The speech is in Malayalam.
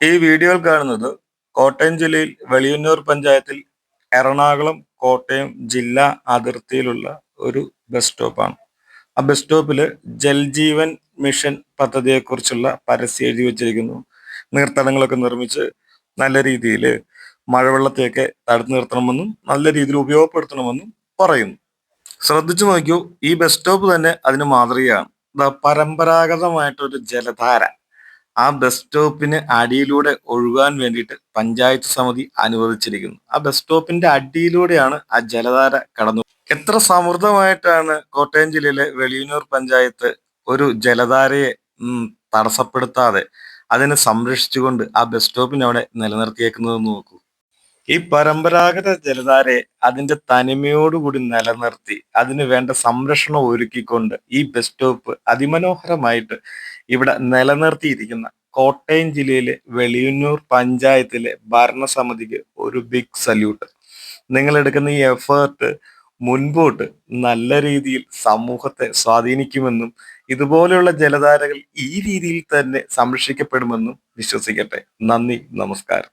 ഈ വീഡിയോയിൽ കാണുന്നത് കോട്ടയം ജില്ലയിൽ വെളിയന്നൂർ പഞ്ചായത്തിൽ എറണാകുളം കോട്ടയം ജില്ലാ അതിർത്തിയിലുള്ള ഒരു ബസ് സ്റ്റോപ്പാണ് ആ ബസ് സ്റ്റോപ്പിൽ ജൽജീവൻ മിഷൻ പദ്ധതിയെക്കുറിച്ചുള്ള പരസ്യം എഴുതി വെച്ചിരിക്കുന്നു. നീർത്തടങ്ങളൊക്കെ നിർമ്മിച്ച് നല്ല രീതിയിൽ മഴവെള്ളത്തെയൊക്കെ തടുത്തു നിർത്തണമെന്നും നല്ല രീതിയിൽ ഉപയോഗപ്പെടുത്തണമെന്നും പറയുന്നു. ശ്രദ്ധിച്ചു നോക്കൂ ഈ ബസ് സ്റ്റോപ്പ് തന്നെ അതിന് മാതൃകയാണ്. പരമ്പരാഗതമായിട്ടൊരു ജലധാര. ആ ബസ് സ്റ്റോപ്പിന് അടിയിലൂടെ ഒഴുകാൻ വേണ്ടിയിട്ട് പഞ്ചായത്ത് സമിതി അനുവദിച്ചിരിക്കുന്നു. ആ ബസ് സ്റ്റോപ്പിന്റെ അടിയിലൂടെയാണ് ആ ജലധാര കടന്നു എത്ര സമൃദ്ധമായിട്ടാണ് കോട്ടയം ജില്ലയിലെ വെളിയന്നൂർ പഞ്ചായത്ത് ഒരു ജലധാരയെ തടസ്സപ്പെടുത്താതെ അതിനെ സംരക്ഷിച്ചുകൊണ്ട് ആ ബസ് സ്റ്റോപ്പിനെ അവിടെ നിലനിർത്തിയേക്കുന്നത് നോക്കൂ. ഈ പരമ്പരാഗത ജലധാരയെ അതിന്റെ തനിമയോടുകൂടി നിലനിർത്തി അതിന് വേണ്ട സംരക്ഷണം ഒരുക്കിക്കൊണ്ട് ഈ ബസ് സ്റ്റോപ്പ് അതിമനോഹരമായിട്ട് ഇവിടെ നിലനിർത്തിയിരിക്കുന്ന കോട്ടയം ജില്ലയിലെ വെളിയന്നൂർ പഞ്ചായത്തിലെ ഭരണസമിതിക്ക് ഒരു ബിഗ് സല്യൂട്ട് നിങ്ങൾ എടുക്കുന്ന ഈ എഫേർട്ട് മുൻപോട്ട് നല്ല രീതിയിൽ സമൂഹത്തെ സ്വാധീനിക്കുമെന്നും ഇതുപോലെയുള്ള ജലധാരകൾ ഈ രീതിയിൽ തന്നെ സംരക്ഷിക്കപ്പെടുമെന്നും വിശ്വസിക്കട്ടെ. നന്ദി നമസ്കാരം.